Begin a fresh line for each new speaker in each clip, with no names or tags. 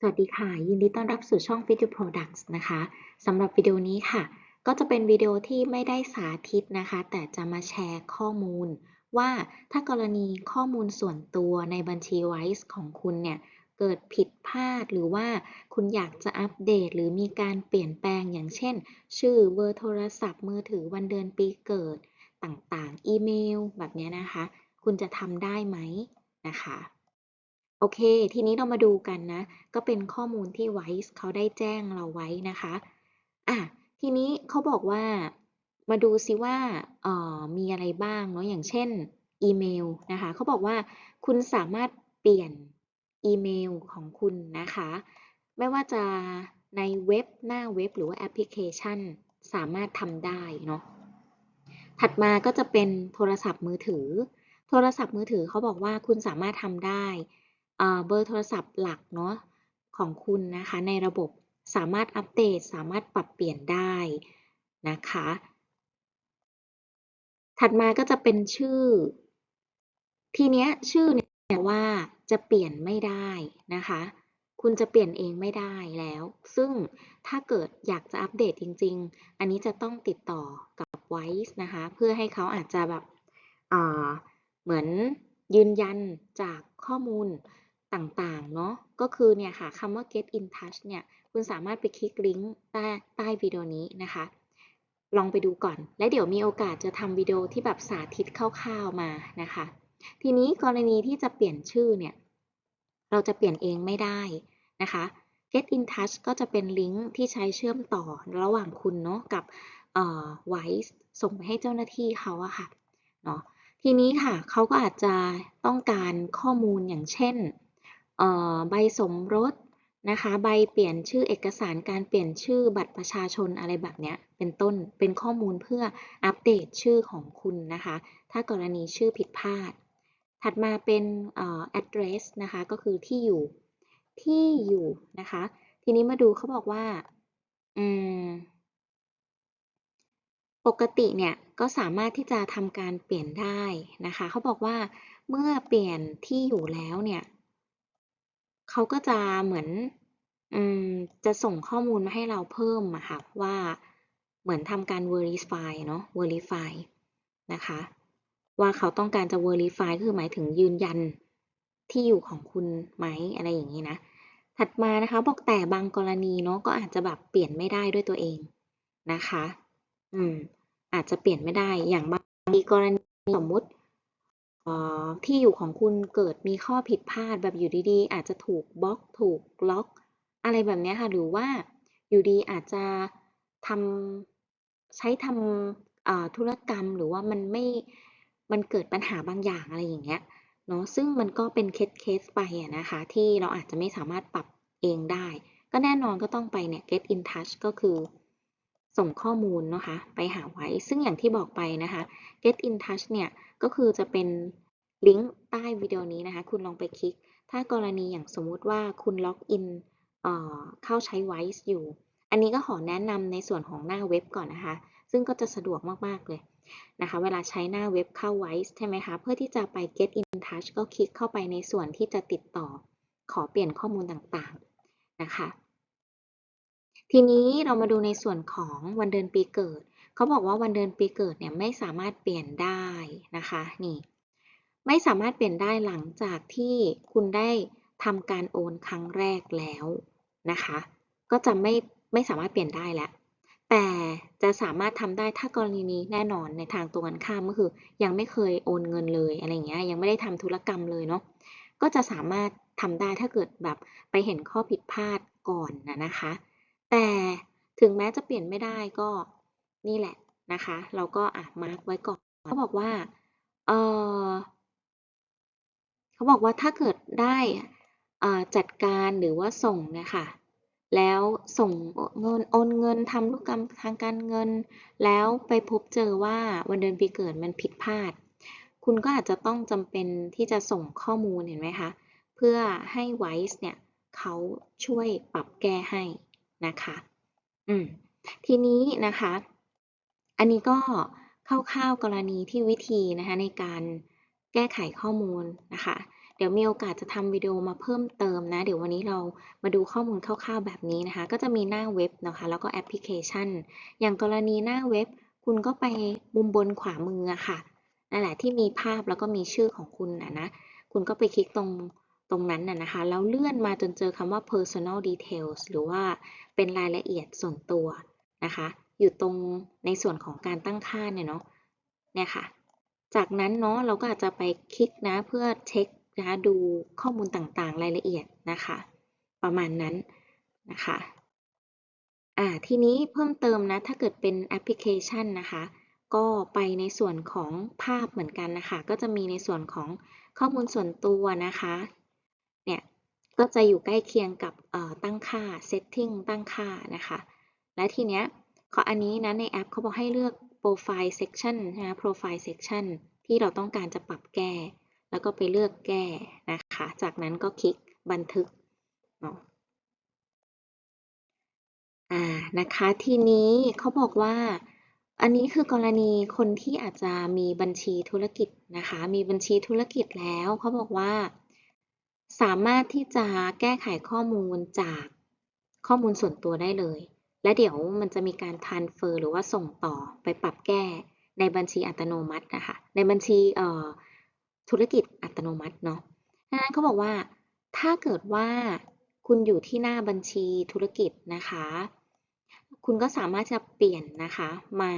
สวัสดีค่ะ ยินดีต้อนรับสู่ช่อง Fit Your Products นะคะสำหรับวิดีโอนี้ค่ะ ก็จะเป็นวิดีโอที่ไม่ได้สาธิตนะคะ แต่จะมาแชร์ข้อมูล ว่าถ้ากรณีข้อมูลส่วนตัวในบัญชี Wise ของคุณเนี่ย เกิดผิดพลาดหรือว่าคุณอยากจะอัปเดต หรือมีการเปลี่ยนแปลงอย่างเช่น ชื่อเบอร์โทรศัพท์มือถือวันเดือนปีเกิดต่างๆ อีเมล แบบนี้นะคะ คุณจะทำได้ไหมนะคะ โอเค ทีนี้เรามาดูกันนะ ก็เป็นข้อมูลที่ Wise เขาได้แจ้งเราไว้นะคะ อะ ทีนี้เขาบอกว่า มาดูซิว่าเอ่อมีอะไรบ้างเนาะ อย่างเช่น อีเมลนะคะ เขาบอกว่าคุณสามารถเปลี่ยนอีเมลของคุณนะคะ ไม่ว่าจะในเว็บหน้าเว็บหรือว่าแอปพลิเคชันสามารถทำได้เนาะ ถัดมาก็จะเป็นโทรศัพท์มือถือ โทรศัพท์มือถือเขาบอกว่าคุณสามารถทำได้ เบอร์โทรศัพท์หลักเนาะของคุณนะคะในระบบสามารถอัปเดตสามารถปรับเปลี่ยนได้นะคะ ถัดมาก็จะเป็นชื่อ ทีเนี้ยชื่อเนี่ยว่าจะเปลี่ยนไม่ได้นะคะ คุณจะเปลี่ยนเองไม่ได้แล้ว ซึ่งถ้าเกิดอยากจะอัปเดตจริง ๆ อันนี้จะต้องติดต่อกับ Wise นะคะ เพื่อให้เขาอาจจะแบบเหมือนยืนยันจากข้อมูล ต่างๆ เนาะก็คือเนี่ยค่ะคำว่า get in touch เนี่ย คุณสามารถไปคลิกลิงก์ใต้ใต้วิดีโอนี้นะคะ ลองไปดูก่อน และเดี๋ยวมีโอกาสจะทำวิดีโอที่แบบสาธิตคร่าวๆมานะคะ ทีนี้กรณีที่จะเปลี่ยนชื่อเนี่ย เราจะเปลี่ยนเองไม่ได้นะคะ get in touch ก็จะเป็นลิงก์ที่ใช้เชื่อมต่อระหว่างคุณเนาะกับ Wise ส่งไปให้เจ้าหน้าที่เขาอะค่ะเนาะทีนี้ค่ะเขาก็อาจจะต้องการข้อมูลอย่างเช่น ใบสมรสนะคะ ใบเปลี่ยนชื่อเอกสารการเปลี่ยนชื่อบัตรประชาชนอะไรแบบนี้เป็นต้นเป็นข้อมูลเพื่ออัปเดตชื่อของคุณนะคะ ถ้ากรณีชื่อผิดพลาด ถัดมาเป็น address นะคะก็คือที่อยู่ที่อยู่นะคะ ทีนี้มาดูเขาบอกว่าอืมปกติเนี่ยก็สามารถที่จะทำการเปลี่ยนได้นะคะเขาบอกว่าเมื่อเปลี่ยนที่อยู่แล้วเนี่ย เขาก็จะเหมือน อืม จะส่งข้อมูลมาให้เราเพิ่มอะค่ะว่าเหมือนทำการ verify เนาะ verify นะคะ ว่าเขาต้องการจะ verify คือหมายถึงยืนยันที่อยู่ของคุณไหมอะไรอย่างนี้นะ ถัดมานะคะบอกแต่บางกรณีเนาะก็อาจจะแบบเปลี่ยนไม่ได้ด้วยตัวเองนะคะ อืม อาจจะเปลี่ยนไม่ได้อย่างบางกรณีสมมุติ ที่อยู่ของคุณเกิดมีข้อผิดพลาดแบบอยู่ดีๆ อาจจะถูกบล็อกถูกล็อก อะไรแบบนี้ค่ะหรือว่าอยู่ดีอาจจะทำใช้ทำธุรกรรมหรือว่ามันไม่มันเกิดปัญหาบางอย่างอะไรอย่างเงี้ยเนาะซึ่งมันก็เป็นเคสเคสไปะนะคะ ที่เราอาจจะไม่สามารถปรับเองได้ ก็แน่นอนก็ต้องไปเนี่ย get in touch ก็คือ ส่งข้อมูลนะคะไปหาไว้ ซึ่งอย่างที่บอกไปนะคะ get in touch เนี่ยก็คือจะเป็นลิงก์ใต้วิดีโอนี้นะคะ คุณลองไปคลิก ถ้ากรณีอย่างสมมุติว่าคุณล็อกอินเข้าใช้ Wise อยู่ อันนี้ก็ขอแนะนำในส่วนของหน้าเว็บก่อนนะคะ ซึ่งก็จะสะดวกมาก ๆ เลยนะคะ เวลาใช้หน้าเว็บเข้า Wise ใช่ไหมคะ เพื่อที่จะไป get in touch ก็คลิกเข้าไปในส่วนที่จะติดต่อ ขอเปลี่ยนข้อมูลต่างๆนะคะ ทีนี้เรามาดูในส่วนของวันเดือนปีเกิด เขาบอกว่าวันเดือนปีเกิดเนี่ยไม่สามารถเปลี่ยนได้นะคะนี่ไม่สามารถเปลี่ยนได้หลังจากที่คุณได้ทำการโอนครั้งแรกแล้วนะคะ ก็จะไม่ไม่สามารถเปลี่ยนได้แล้วแต่จะสามารถทำได้ถ้ากรณีนี้แน่นอนในทางตรงกันข้ามก็คือ ยังไม่เคยโอนเงินเลยอะไรเงี้ยยังไม่ได้ทำธุรกรรมเลยเนาะก็จะสามารถทำได้ถ้าเกิดแบบไปเห็นข้อผิดพลาดก่อนนะนะคะ แต่ถึงแม้จะเปลี่ยนไม่ได้ก็นี่แหละนะคะ เราก็อ่านมาร์กไว้ก่อนเขาบอกว่าเออเขาบอกว่าถ้าเกิดได้จัดการหรือว่าส่งเนี่ยค่ะ แล้วส่งเงินโอนเงินทำธุรกรรมทางการเงิน แล้วไปพบเจอว่าวันเดือนปีเกิดมันผิดพลาด คุณก็อาจจะต้องจำเป็นที่จะส่งข้อมูลเห็นไหมคะ เพื่อให้ Wise เนี่ยเขาช่วยปรับแก้ให้ นะคะ อืม ทีนี้นะคะ อันนี้ก็คร่าวๆกรณีที่วิธีนะคะในการแก้ไขข้อมูลนะคะ เดี๋ยวมีโอกาสจะทำวิดีโอมาเพิ่มเติมนะ เดี๋ยววันนี้เรามาดูข้อมูลคร่าวๆแบบนี้นะคะ ก็จะมีหน้าเว็บนะคะ แล้วก็แอปพลิเคชัน อย่างกรณีหน้าเว็บ คุณก็ไปมุมบนขวามือะค่ะนั่นแหละที่มีภาพแล้วก็มีชื่อของคุณนะนะ คุณก็ไปคลิกตรง ตรงนั้นน่ะนะคะแล้วเลื่อนมาจนเจอคำว่า personal details หรือว่าเป็นรายละเอียดส่วนตัวนะคะ อยู่ตรงในส่วนของการตั้งค่าเนี่ยเนาะเนี่ยค่ะ จากนั้นเนาะเราก็อาจจะไปคลิกนะเพื่อเช็คนะคะดูข้อมูลต่างๆ รายละเอียดนะคะ ประมาณนั้นนะคะอ่าทีนี้เพิ่มเติมนะ ถ้าเกิดเป็นแอปพลิเคชันนะคะ ก็ไปในส่วนของภาพเหมือนกันนะคะ ก็จะมีในส่วนของข้อมูลส่วนตัวนะคะ ก็จะอยู่ใกล้เคียงกับตั้งค่า setting ตั้งค่านะคะ และทีเนี้ยขออันนี้นะในแอปเขาบอกให้เลือก profile section นะ profile section ที่เราต้องการจะปรับแก้ แล้วก็ไปเลือกแก้นะคะ จากนั้นก็คลิกบันทึกเนาะอ่านะคะทีนี้เขาบอกว่าอันนี้คือกรณีคนที่อาจจะมีบัญชีธุรกิจนะคะ มีบัญชีธุรกิจแล้วเขาบอกว่า สามารถที่จะแก้ไขข้อมูลจากข้อมูลส่วนตัวได้เลย และเดี๋ยวมันจะมีการ transfer หรือว่าส่งต่อไปปรับแก้ในบัญชีอัตโนมัตินะคะ ในบัญชีธุรกิจอัตโนมัติเนาะดังนั้นเขาบอกว่า ถ้าเกิดว่าคุณอยู่ที่หน้าบัญชีธุรกิจนะคะ คุณก็สามารถจะเปลี่ยนนะคะ มา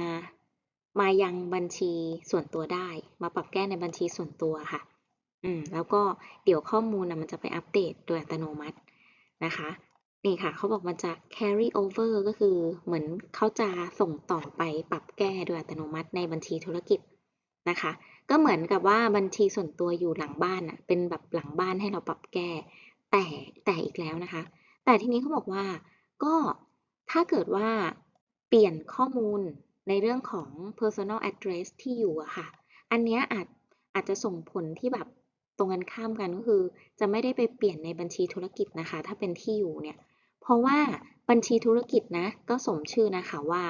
มายังบัญชีส่วนตัวได้ มาปรับแก้ในบัญชีส่วนตัวค่ะ อืมแล้วก็เดี๋ยวข้อมูลนะมันจะไปอัปเดตโดยอัตโนมัตินะคะนี่ค่ะเขาบอกมันจะ carry over ก็คือเหมือนเขาจะส่งต่อไปปรับแก้โดยอัตโนมัติในบัญชีธุรกิจนะคะ ก็เหมือนกับว่าบัญชีส่วนตัวอยู่หลังบ้านอะเป็นแบบหลังบ้านให้เราปรับแก้ แต่แต่อีกแล้วนะคะ แต่ทีนี้เขาบอกว่าก็ถ้าเกิดว่าเปลี่ยนข้อมูลในเรื่องของ personal address ที่อยู่อะค่ะ อันนี้อาจอาจจะส่งผลที่แบบ ตรงกันข้ามกันก็คือ จะไม่ได้ไปเปลี่ยนในบัญชีธุรกิจนะคะ ถ้าเป็นที่อยู่เนี่ย เพราะว่าบัญชีธุรกิจนะ ก็สมชื่อนะคะว่า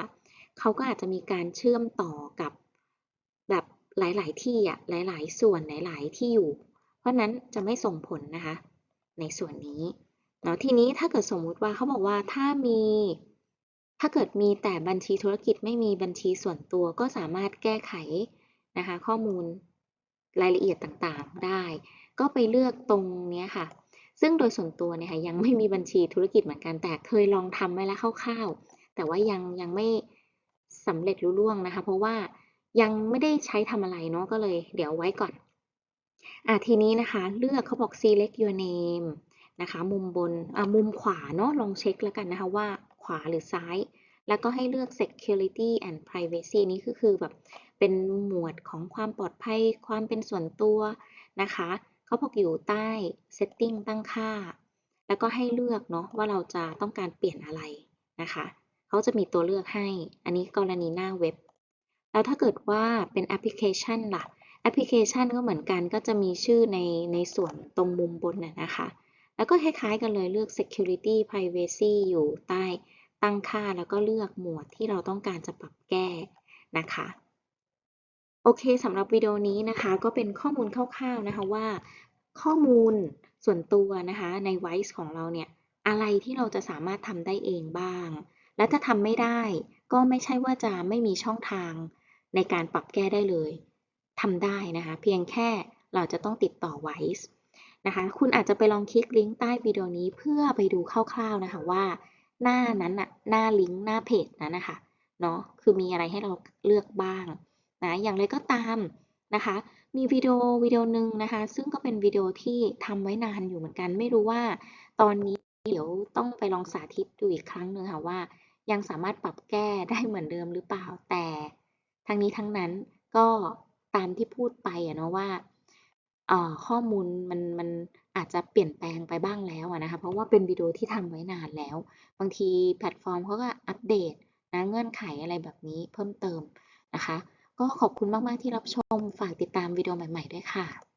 เขาก็อาจจะมีการเชื่อมต่อกับแบบหลาย ๆ ที่อะหลาย ๆ ส่วนหลาย ๆ ที่อยู่ เพราะนั้นจะไม่ส่งผลนะคะ ในส่วนนี้เนาะทีนี้ถ้าเกิดสมมุติว่าเขาบอกว่าถ้ามี ถ้าเกิดมีแต่บัญชีธุรกิจไม่มีบัญชีส่วนตัวก็สามารถแก้ไขนะคะ ข้อมูล รายละเอียดต่างๆได้ ก็ไปเลือกตรงนี้ค่ะ ซึ่งโดยส่วนตัวเนี่ยค่ะยังไม่มีบัญชีธุรกิจเหมือนกันแต่เคยลองทำไว้แล้วคร่าวๆ แต่ว่ายังยังไม่สำเร็จรุ่ล่วงนะคะ เพราะว่ายังไม่ได้ใช้ทำอะไรเนาะก็เลย เดี๋ยวไว้ก่อนอะทีนี้นะคะเลือกเขาบอก select your name นะคะ มุมบนอะมุมขวาเนาะลองเช็คแล้วกันนะคะว่าขวาหรือซ้าย แล้วก็ให้เลือก security and privacy นี่คือคือแบบเป็นหมวดของความปลอดภัย ความเป็นส่วนตัวนะคะเขาบอกอยู่ใต้ setting ตั้งค่า แล้วก็ให้เลือกเนาะว่าเราจะต้องการเปลี่ยนอะไรนะคะเขาจะมีตัวเลือกให้ อันนี้กรณีหน้าเว็บ แล้วถ้าเกิดว่าเป็นแอปพลิเคชันล่ะ แอปพลิเคชันก็เหมือนกันก็จะมีชื่อในในส่วนตรงมุมบนน่ะนะคะ แล้วก็คล้ายๆกันเลยเลือก security privacy อยู่ใต้ ตั้งค่าแล้วก็เลือกหมวดที่เราต้องการจะปรับแก้นะคะ โอเคสำหรับวิดีโอนี้นะคะก็เป็นข้อมูลคร่าวๆนะคะว่า ข้อมูลส่วนตัวนะคะใน Wise ของเราเนี่ยอะไรที่เราจะสามารถทำได้เองบ้าง และถ้าทำไม่ได้ก็ไม่ใช่ว่าจะไม่มีช่องทางในการปรับแก้ได้เลยทำได้นะคะ เพียงแค่เราจะต้องติดต่อ Wise นะคะ คุณอาจจะไปลองคลิกลิงก์ใต้วิดีโอนี้เพื่อไปดูคร่าวๆนะคะว่า หน้านั้นน่ะหน้าลิงก์หน้าเพจนั้นนะคะเนาะคือมีอะไรให้เราเลือกบ้างนะอย่างไรก็ตามนะคะ มีวิดีโอวิดีโอหนึ่งนะคะ ซึ่งก็เป็นวิดีโอที่ทำไว้นานอยู่เหมือนกัน ไม่รู้ว่าตอนนี้เดี๋ยวต้องไปลองสาธิตดูอีกครั้งหนึ่งค่ะว่า ยังสามารถปรับแก้ได้เหมือนเดิมหรือเปล่าแต่ทั้งนี้ทั้งนั้นก็ตามที่พูดไปอะเนาะว่าข้อมูลมันมัน อาจจะเปลี่ยนแปลงไปบ้างแล้วนะคะ เพราะว่าเป็นวิดีโอที่ทำไว้นานแล้ว บางทีแพลตฟอร์มเขาก็อัปเดตนะเงื่อนไขอะไรแบบนี้เพิ่มเติมนะคะ ก็ขอบคุณมาก ๆ ที่รับชม ฝากติดตามวิดีโอใหม่ ๆ ด้วยค่ะ